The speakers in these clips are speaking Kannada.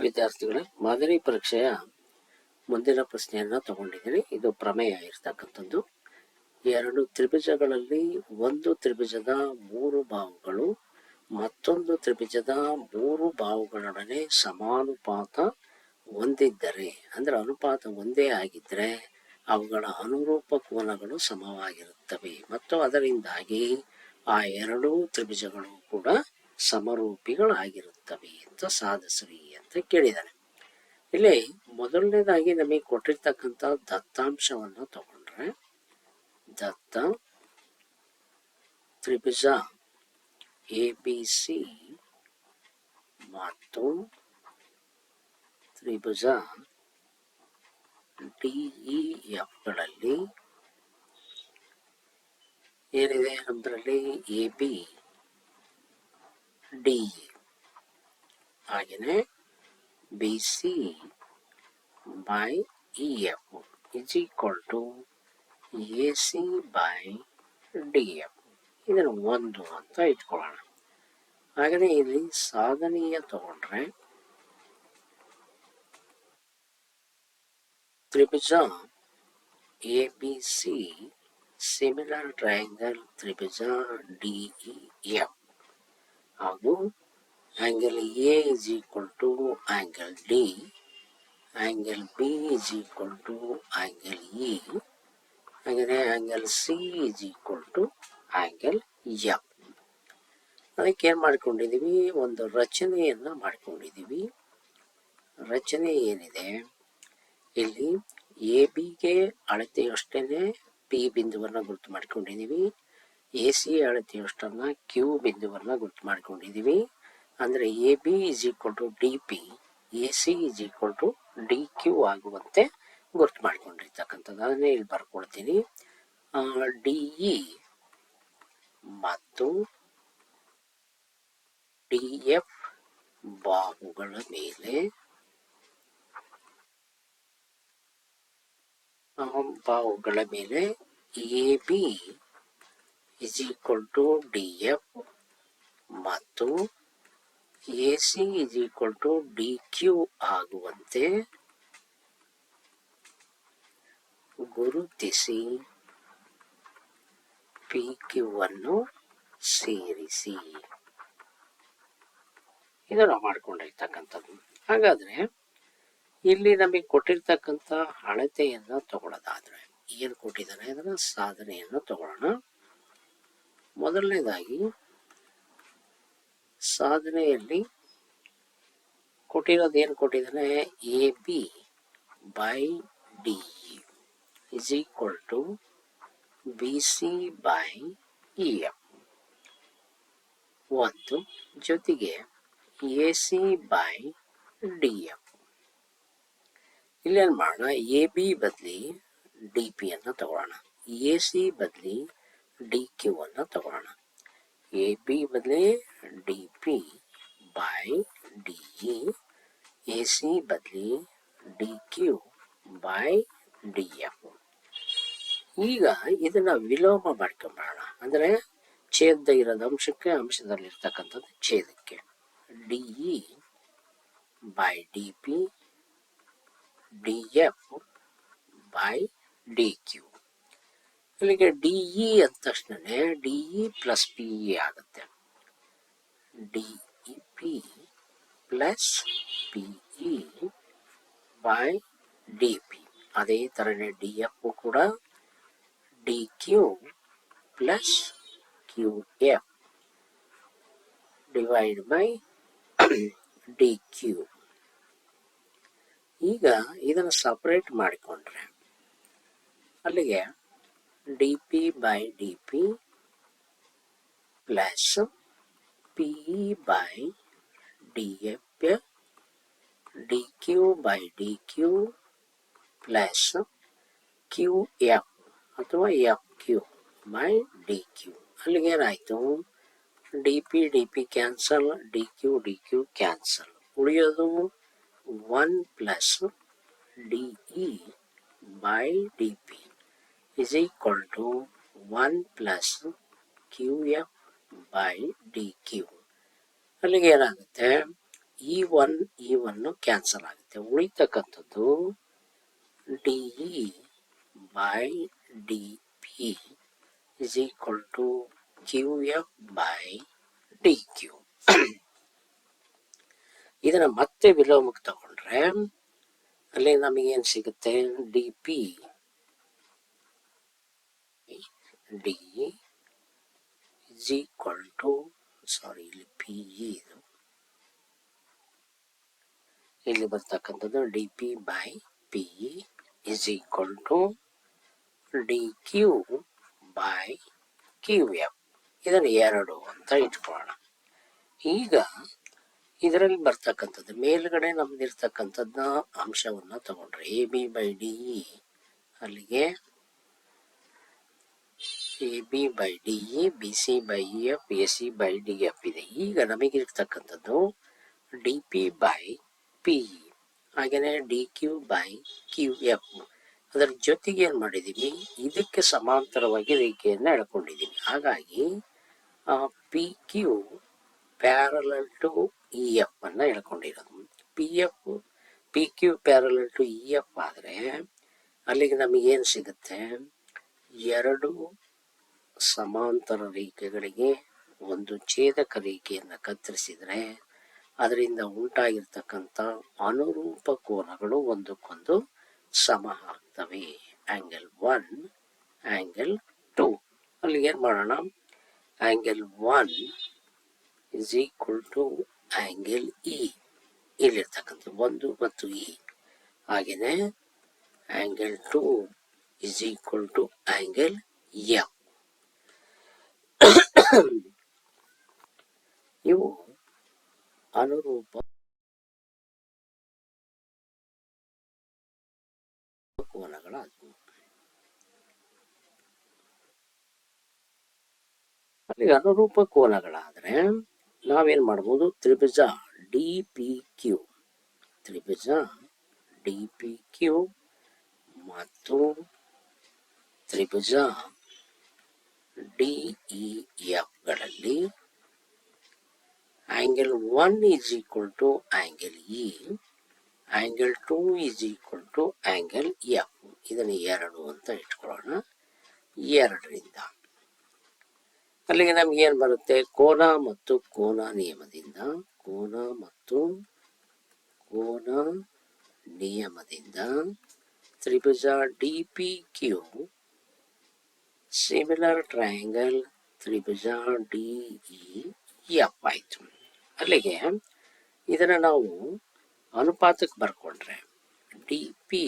ವಿದ್ಯಾರ್ಥಿಗಳೇ ಮಾದರಿ ಪರೀಕ್ಷೆಯ ಮುಂದಿನ ಪ್ರಶ್ನೆಯನ್ನು ತಗೊಂಡಿದ್ದೀನಿ. ಇದು ಪ್ರಮೇಯ ಇರ್ತಕ್ಕಂಥದ್ದು. ಎರಡು ತ್ರಿಭುಜಗಳಲ್ಲಿ ಒಂದು ತ್ರಿಭುಜದ ಮೂರು ಬಾಹುಗಳು ಮತ್ತೊಂದು ತ್ರಿಭುಜದ ಮೂರು ಭಾವಗಳೊಡನೆ ಸಮಾನುಪಾತ ಹೊಂದಿದ್ದರೆ, ಅಂದ್ರೆ ಅನುಪಾತ ಒಂದೇ ಆಗಿದ್ರೆ ಅವುಗಳ ಅನುರೂಪ ಕೋನಗಳು ಸಮವಾಗಿರುತ್ತವೆ. ಮತ್ತು ಅದರಿಂದಾಗಿ ಆ ಎರಡೂ ತ್ರಿಭುಜಗಳು ಕೂಡ ಸಮರೂಪಿಗಳಾಗಿರುತ್ತವೆ ಅಂತ ಸಾಧಿಸ್ರಿ ಅಂತ ಕೇಳಿದ್ದಾರೆ ಇಲ್ಲಿ ಮೊದಲನೇದಾಗಿ ನಮಗೆ ಕೊಟ್ಟಿರ್ತಕ್ಕಂಥ ದತ್ತಾಂಶವನ್ನು ತಗೊಂಡ್ರೆ, ದತ್ತ, ತ್ರಿಭುಜ, ಎ, ಬಿ, ಸಿ, ಮತ್ತು ತ್ರಿಭುಜ ಡಿಇ ಎಫ್ಗಳಲ್ಲಿ ಏನಿದೆ? ನಮ್ಮದ್ರಲ್ಲಿ ಎ, ಬಿ ಡಿ ಹಾಗೆಯೇ B C by E F is equal to A C by D F ಇದನ್ನು ಒಂದು ಅಂತ ಇಟ್ಕೊಳ್ಳೋಣ ಹಾಗೆಯೇ ಇಲ್ಲಿ ಸಾಧನೀಯ ತಗೊಂಡ್ರೆ ತ್ರಿಭುಜ A B C similar triangle Tribhuja D E F ಹಾಗೂ angle A is equal to angle D angle B is equal to angle E ಹಾಗೆಯೇ angle C is equal to angle F ಅದಕ್ಕೆ ಏನು ಮಾಡ್ಕೊಂಡಿದ್ದೀವಿ ಒಂದು ರಚನೆಯನ್ನ ಮಾಡ್ಕೊಂಡಿದ್ದೀವಿ ರಚನೆ ಏನಿದೆ? ಇಲ್ಲಿ ಎ ಬಿಗೆ ಅಳತೆಯಷ್ಟೇ ಪಿ ಬಿಂದುವನ್ನು ಗುರುತು ಮಾಡ್ಕೊಂಡಿದ್ದೀವಿ ಎ ಸಿ ಅಳತೆಯಷ್ಟನ್ನ ಕ್ಯೂ ಬಿಂದುವನ್ನು ಗುರುತು ಮಾಡ್ಕೊಂಡಿದ್ದೀವಿ ಅಂದರೆ A B is equal to D P A C is equal to D Q ಆಗುವಂತೆ ಗುರುತು ಮಾಡ್ಕೊಂಡಿರ್ತಕ್ಕಂಥದ್ದು. ಅದನ್ನೇ ಇಲ್ಲಿ ಬರ್ಕೊಳ್ತೀನಿ ಡಿ ಇ ಮತ್ತು ಡಿ ಎಫ್ ಬಾಹುಗಳ ಮೇಲೆ. ಬಾಹುಗಳ ಮೇಲೆ A B is equal to D F ಮತ್ತು A C is equal to D Q ಆಗುವಂತೆ ಗುರುತಿಸಿ. ಪಿ ಕ್ಯೂ ಅನ್ನು ಸೇರಿಸಿ. ಇದು ನಾವು ಮಾಡ್ಕೊಂಡಿರ್ತಕ್ಕಂಥದ್ದು. ಹಾಗಾದ್ರೆ ಇಲ್ಲಿ ನಮಗೆ ಕೊಟ್ಟಿರ್ತಕ್ಕಂಥ ಅಳತೆಯನ್ನು ತಗೊಳ್ಳೋದಾದ್ರೆ ಏನು ಕೊಟ್ಟಿದ್ದಾರೆ ಅದರ ಸಾಧನೆಯನ್ನು ತಗೊಳ್ಳೋಣ. ಮೊದಲನೇದಾಗಿ ಸಾಧನೆಯಲ್ಲಿ ಕೊಟ್ಟಿರೋದು ಏನು ಕೊಟ್ಟಿದ್ದಾನೆ? A B by D is equal to B C by E F ಒಂದು ಜೊತೆಗೆ A C by D F ಇಲ್ಲೇನು ಮಾಡೋಣ? ಎ ಬಿ ಬದಲಿ ಡಿ ಪಿ ಅನ್ನು ತಗೊಳ್ಳೋಣ. ಎ ಸಿ ಬದಲಿ ಡಿ ಕ್ಯೂ ಅನ್ನು ತಗೊಳ್ಳೋಣ. ಎ ಪಿ ಬದಲಿ D P by D E A C ಬದಲಿ D Q by D F ಈಗ ಇದನ್ನ ವಿಲೋಮ ಮಾಡ್ಕೊಂಬರೋಣ. ಅಂದರೆ ಛೇದ ಇರೋದು ಅಂಶಕ್ಕೆ ಅಂಶದಲ್ಲಿರ್ತಕ್ಕಂಥದ್ದು ಛೇದಕ್ಕೆ. D E by D P D F by D Q ಇಲ್ಲಿಗೆ ಡಿ ಇ ಅಂದ ತಕ್ಷಣನೇ D E plus P E ಆಗುತ್ತೆ. D E P plus P E by D P. ಅದೇ ಥರನೇ ಡಿ ಎಫ್ ಕೂಡ. D Q plus Q F divide by D Q. ಈಗ ಇದನ್ನು ಸಪರೇಟ್ ಮಾಡಿಕೊಂಡ್ರೆ ಅಲ್ಲಿಗೆ D P by D P plus P by D F D Q by D Q plus Q F ಅಥವಾ F Q by D Q ಅಲ್ಲಿಗೆ ಏನಾಯಿತು D P D P cancel D Q D Q cancel ಉಳಿಯೋದು one plus D E by D P is equal to 1 plus QF by DQ. ಅಲ್ಲಿಗೆ ಏನಾಗುತ್ತೆ? E one E one cancel ಆಗುತ್ತೆ. ಉಳಿತಕ್ಕಂಥದ್ದು D E by D P is equal to Q F by D Q ಇದನ್ನು ಮತ್ತೆ ವಿಲೋಮಕ್ಕೆ ತಗೊಂಡ್ರೆ ಅಲ್ಲಿ ನಮಗೇನು ಸಿಗುತ್ತೆ? D P D is equal to sorry ಇಲ್ಲಿ ಪಿ ಇ ಇದು. ಇಲ್ಲಿ ಬರ್ತಕ್ಕಂಥದ್ದು D P by P E is equal to D Q by Q F ಇದನ್ನು ಎರಡು ಅಂತ ಇಟ್ಕೊಳ್ಳೋಣ. ಈಗ ಇದರಲ್ಲಿ ಬರ್ತಕ್ಕಂಥದ್ದು ಮೇಲ್ಗಡೆ ನಮ್ದು ಅಂಶವನ್ನು ಅಂಶವನ್ನ ತಗೊಂಡ್ರೆ A B by D E ಅಲ್ಲಿಗೆ A B by D E B C by E F A C by D F ಇದೆ ಈಗ ನಮಗಿರ್ತಕ್ಕಂಥದ್ದು D P by P E ಹಾಗೆಯೇ D Q by Q F ಅದರ ಜೊತೆಗೆ ಏನು ಮಾಡಿದ್ದೀವಿ ಇದಕ್ಕೆ ಸಮಾಂತರವಾಗಿ ರೇಖೆಯನ್ನು ಎಳ್ಕೊಂಡಿದ್ದೀವಿ ಹಾಗಾಗಿ P Q parallel to E F ಅನ್ನು ಹೇಳ್ಕೊಂಡಿರೋದು P F P Q parallel to E F ಆದರೆ ಅಲ್ಲಿಗೆ ನಮಗೇನು ಸಿಗುತ್ತೆ? ಎರಡು ಸಮಾಂತರ ರೇಖೆಗಳಿಗೆ ಒಂದು ಛೇದಕ ರೇಖೆಯನ್ನು ಕತ್ತರಿಸಿದರೆ ಅದರಿಂದ ಉಂಟಾಗಿರ್ತಕ್ಕಂಥ ಅನುರೂಪ ಕೋನಗಳು ಒಂದಕ್ಕೊಂದು ಸಮ ಆಗ್ತವೆ. ಆಂಗಲ್ ಒನ್ ಆಂಗಲ್ ಟು ಅಲ್ಲಿ ಏನು ಮಾಡೋಣ? Angle one is equal to angle E ಇಲ್ಲಿರ್ತಕ್ಕಂಥ ಒಂದು ಮತ್ತು ಇ ಹಾಗೆಯೇ angle two is equal to angle F ಇವು ಅನುರೂಪ. ಕೋನಗಳಾದವು ಅಲ್ಲಿ ಅನುರೂಪ ಕೋನಗಳಾದ್ರೆ ನಾವೇನ್ ಮಾಡ್ಬೋದು? ತ್ರಿಭುಜ ಡಿ ಪಿ ಕ್ಯೂ ತ್ರಿಭುಜ ಡಿ ಪಿ ಕ್ಯೂ ಮತ್ತು ತ್ರಿಭುಜ D E ಎಫ್ಗಳಲ್ಲಿ angle one is equal to angle E angle two is equal to angle F ಇದನ್ನು ಎರಡು ಅಂತ ಇಟ್ಕೊಳ್ಳೋಣ. ಎರಡರಿಂದ. ಅಲ್ಲಿಗೆ ನಮ್ಗೆ ಏನು ಬರುತ್ತೆ? ಕೋನ ಮತ್ತು ಕೋನ ನಿಯಮದಿಂದ. ಕೋನ ಮತ್ತು ಕೋನ ನಿಯಮದಿಂದ ತ್ರಿಭುಜ D P Q similar triangle ತ್ರಿಭುಜ ಡಿ ಇ ಎಫ್ ಆಯಿತು. ಅಲ್ಲಿಗೆ ಇದನ್ನು ನಾವು ಅನುಪಾತಕ್ಕೆ ಬರ್ಕೊಂಡ್ರೆ D P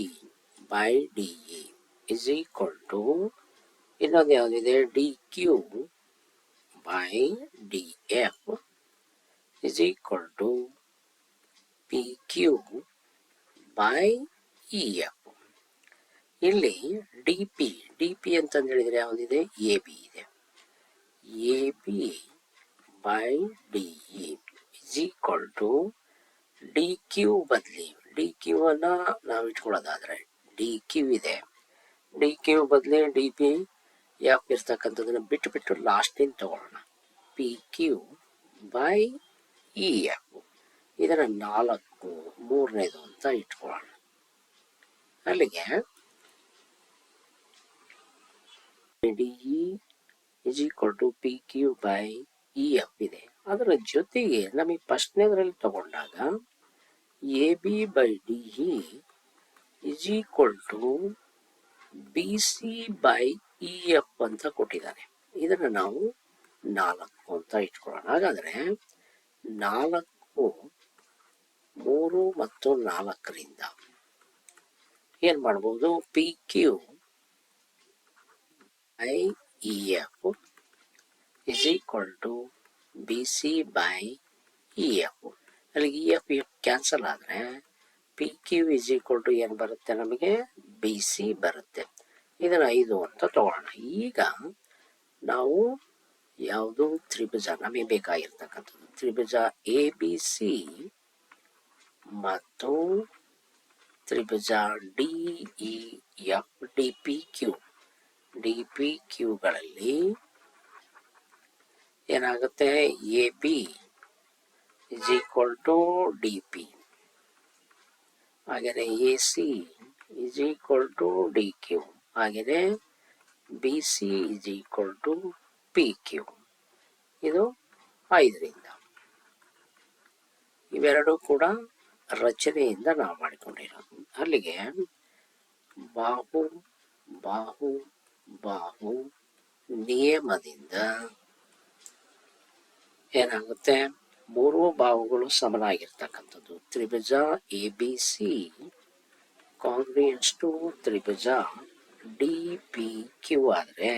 by D E is equal to ಇನ್ನೊಂದು ಯಾವುದಿದೆ? D Q by D F is equal to P Q by E F ಇಲ್ಲಿ ಡಿ ಪಿ ಡಿ ಪಿ ಅಂತಂದು ಹೇಳಿದ್ರೆ ಯಾವುದಿದೆ? ಎ ಬಿ ಇದೆ. A B by D E is equal to D Q ಬದಲಿ. ಡಿ ಕ್ಯೂ ಅನ್ನ ನಾವು ಇಟ್ಕೊಳ್ಳೋದಾದ್ರೆ ಡಿ ಕ್ಯೂ ಇದೆ. ಡಿ ಕ್ಯೂ ಬದಲಿ ಡಿ ಪಿ ಯಾಕೆ ಇರ್ತಕ್ಕಂಥದ್ದನ್ನು ಬಿಟ್ಟು ಬಿಟ್ಟು ಲಾಸ್ಟಿಂದ ತಗೊಳ್ಳೋಣ. P Q by E F ಇದರ ನಾಲ್ಕು, ಮೂರನೇದು ಅಂತ ಇಟ್ಕೊಳ್ಳೋಣ. ಅಲ್ಲಿಗೆ E is equal to P Q by E F ಇದೆ. ಅದರ ಜೊತೆಗೆ ನಮಗೆ ಫಸ್ಟ್ನೇದ್ರಲ್ಲಿ ತಗೊಂಡಾಗ A B by D E is equal to B C by E F ಅಂತ ಕೊಟ್ಟಿದ್ದಾರೆ ಇದನ್ನು ನಾವು ನಾಲ್ಕು ಅಂತ ಇಟ್ಕೊಳ್ಳೋಣ. ಹಾಗಾದರೆ ನಾಲ್ಕು, ಮೂರು ಮತ್ತು ನಾಲ್ಕರಿಂದ ಏನು ಮಾಡ್ಬೋದು? P Q by E F is equal to B C by E F ಅಲ್ಲಿ ಇ ಎಫ್ ಎಫ್ ಕ್ಯಾನ್ಸಲ್ ಆದರೆ P Q is equal to ಏನು ಬರುತ್ತೆ ನಮಗೆ? ಬಿ ಸಿ ಬರುತ್ತೆ. ಇದನ್ನು ಐದು ಅಂತ ತಗೊಳ್ಳೋಣ. ಈಗ ನಾವು ಯಾವುದು ತ್ರಿಭುಜ, ನಮಗೆ ಬೇಕಾಗಿರ್ತಕ್ಕಂಥದ್ದು ತ್ರಿಭುಜ ಎ ಬಿ ಸಿ ಮತ್ತು ತ್ರಿಭುಜ D E F D P Q D P ಕ್ಯೂಗಳಲ್ಲಿ ಏನಾಗುತ್ತೆ? A B is equal to D P ಹಾಗೆಯೇ A C is equal to D Q. ಹಾಗೆಯೇ B C is equal to P Q. ಇದು ಐದರಿಂದ. ಇವೆರಡು ಕೂಡ ರಚನೆಯಿಂದ ನಾವು ಮಾಡಿಕೊಂಡಿರೋದು. ಅಲ್ಲಿಗೆ ಬಾಹು ಬಾಹು ಬಾಹು ನಿಯಮದಿಂದ ಏನಾಗುತ್ತೆ? ಮೂರು ಬಾಹುಗಳು ಸಮನಾಗಿರ್ತಕ್ಕಂಥದ್ದು. ತ್ರಿಭುಜ A B C congruent to Tribhuja D P Q ಆದರೆ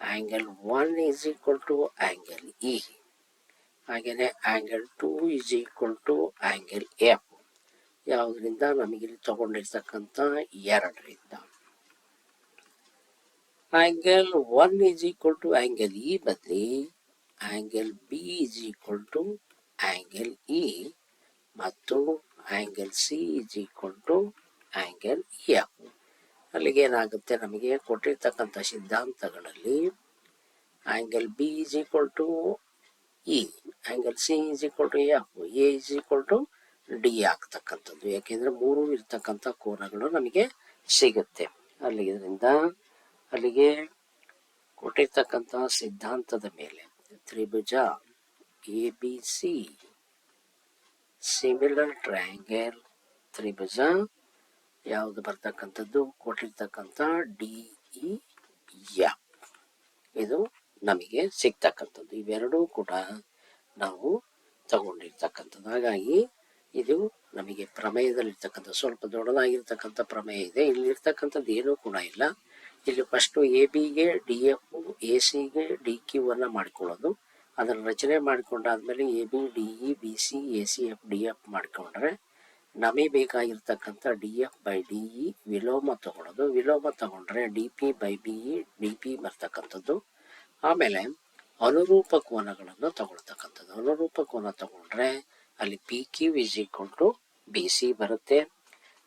angle one is equal to angle E ಹಾಗೆಯೇ angle two is equal to angle F ಯಾವುದರಿಂದ? ನಮಗಿಲ್ಲಿ ತಗೊಂಡಿರ್ತಕ್ಕಂಥ ಎರಡರಿಂದ. Angle one is equal to angle E ಬದಲಿ angle B is equal to angle E ಮತ್ತು angle C is equal to angle F ಅಲ್ಲಿಗೆ ಏನಾಗುತ್ತೆ? ನಮಗೆ ಕೊಟ್ಟಿರ್ತಕ್ಕಂಥ ಸಿದ್ಧಾಂತಗಳಲ್ಲಿ angle B is equal to E angle C is equal to F A is equal to D ಆಗ್ತಕ್ಕಂಥದ್ದು. ಯಾಕೆಂದ್ರೆ ಮೂರು ಇರ್ತಕ್ಕಂಥ ಕೋನಗಳು ನಮಗೆ ಸಿಗುತ್ತೆ. ಅಲ್ಲಿ ಇದರಿಂದ ಅಲ್ಲಿಗೆ ಕೊಟ್ಟಿರ್ತಕ್ಕಂತಹ ಸಿದ್ಧಾಂತದ ಮೇಲೆ, ತ್ರಿಭುಜ A B C similar triangle ತ್ರಿಭುಜ, ಯಾವುದು ಬರ್ತಕ್ಕಂಥದ್ದು, ಕೊಟ್ಟಿರ್ತಕ್ಕಂಥ ಡಿ ಇ ಎಫ್ ಇದು ನಮಗೆ ಸಿಗ್ತಕ್ಕಂಥದ್ದು. ಇವೆರಡೂ ಕೂಡ ನಾವು ತಗೊಂಡಿರ್ತಕ್ಕಂಥದ್ದು. ಹಾಗಾಗಿ ಇದು ನಮಗೆ ಪ್ರಮೇಯದಲ್ಲಿರ್ತಕ್ಕಂಥ, ಸ್ವಲ್ಪ ದೊಡ್ಡದಾಗಿರ್ತಕ್ಕಂಥ ಪ್ರಮೇಯ ಇದೆ. ಇಲ್ಲಿರ್ತಕ್ಕಂಥದ್ದು ಏನೂ ಕೂಡ ಇಲ್ಲ. ಇಲ್ಲಿ ಫಸ್ಟು ಎ ಬಿಗೆ ಡಿ ಎಫ್ ಎ ಸಿಗೆ ಡಿ ಕ್ಯೂ ಅನ್ನ ಮಾಡ್ಕೊಳ್ಳೋದು. ಅದನ್ನು ರಚನೆ ಮಾಡಿಕೊಂಡಾದ್ಮೇಲೆ A B D E B C A C F D F ಮಾಡಿಕೊಂಡ್ರೆ ನಮಗೆ ಬೇಕಾಗಿರ್ತಕ್ಕಂಥ D F by D E ವಿಲೋಮ ತಗೊಳ್ಳೋದು. ವಿಲೋಮ ತಗೊಂಡ್ರೆ D P by B E D P ಬರ್ತಕ್ಕಂಥದ್ದು. ಆಮೇಲೆ ಅನುರೂಪ ಕೋನಗಳನ್ನು ತಗೊಳ್ತಕ್ಕಂಥದ್ದು. ಅನುರೂಪ ಕೋನ ತಗೊಂಡ್ರೆ ಅಲ್ಲಿ P Q is equal to B C ಬರುತ್ತೆ.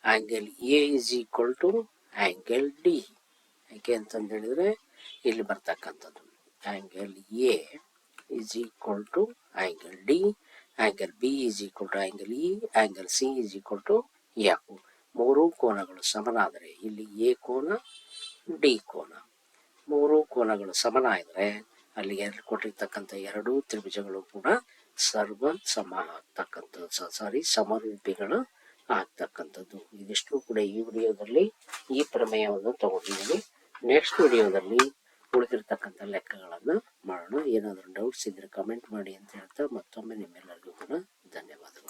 Angle A is equal to angle D ಯಾಕೆ ಅಂತಂದು ಹೇಳಿದ್ರೆ ಇಲ್ಲಿ ಬರ್ತಕ್ಕಂಥದ್ದು. Angle A is equal to angle D angle B is equal to angle E angle C is equal to F ಮೂರು ಕೋನಗಳು ಸಮನಾದರೆ ಇಲ್ಲಿ ಎ ಕೋನ ಡಿ ಕೋನ. ಮೂರು ಕೋನಗಳು ಸಮನ ಆದರೆ ಅಲ್ಲಿ ಎರಡು ಕೊಟ್ಟಿರ್ತಕ್ಕಂಥ ಎರಡೂ ತ್ರಿಭುಜಗಳು ಕೂಡ ಸರ್ವ ಸಮ ಆಗ್ತಕ್ಕಂಥದ್ದು ಸಾರಿ ಸಮರೂಪಿಗಳು ಆಗ್ತಕ್ಕಂಥದ್ದು. ಇದಿಷ್ಟು ಕೂಡ ಈ ವಿಡಿಯೋದಲ್ಲಿ ಈ ಪ್ರಮೇಯವನ್ನು ತಗೊಂಡಿದ್ದೀನಿ. ನೆಕ್ಸ್ಟ್ ವಿಡಿಯೋದಲ್ಲಿ ಉಳಿದಿರ್ತಕ್ಕಂಥ ಲೆಕ್ಕಗಳನ್ನು ಮಾಡೋಣ. ಏನಾದರೂ ಡೌಟ್ಸ್ ಇದ್ರೆ ಕಮೆಂಟ್ ಮಾಡಿ ಅಂತ ಹೇಳ್ತಾ ಮತ್ತೊಮ್ಮೆ ನಿಮ್ಮೆಲ್ಲರಿಗೂ ಕೂಡ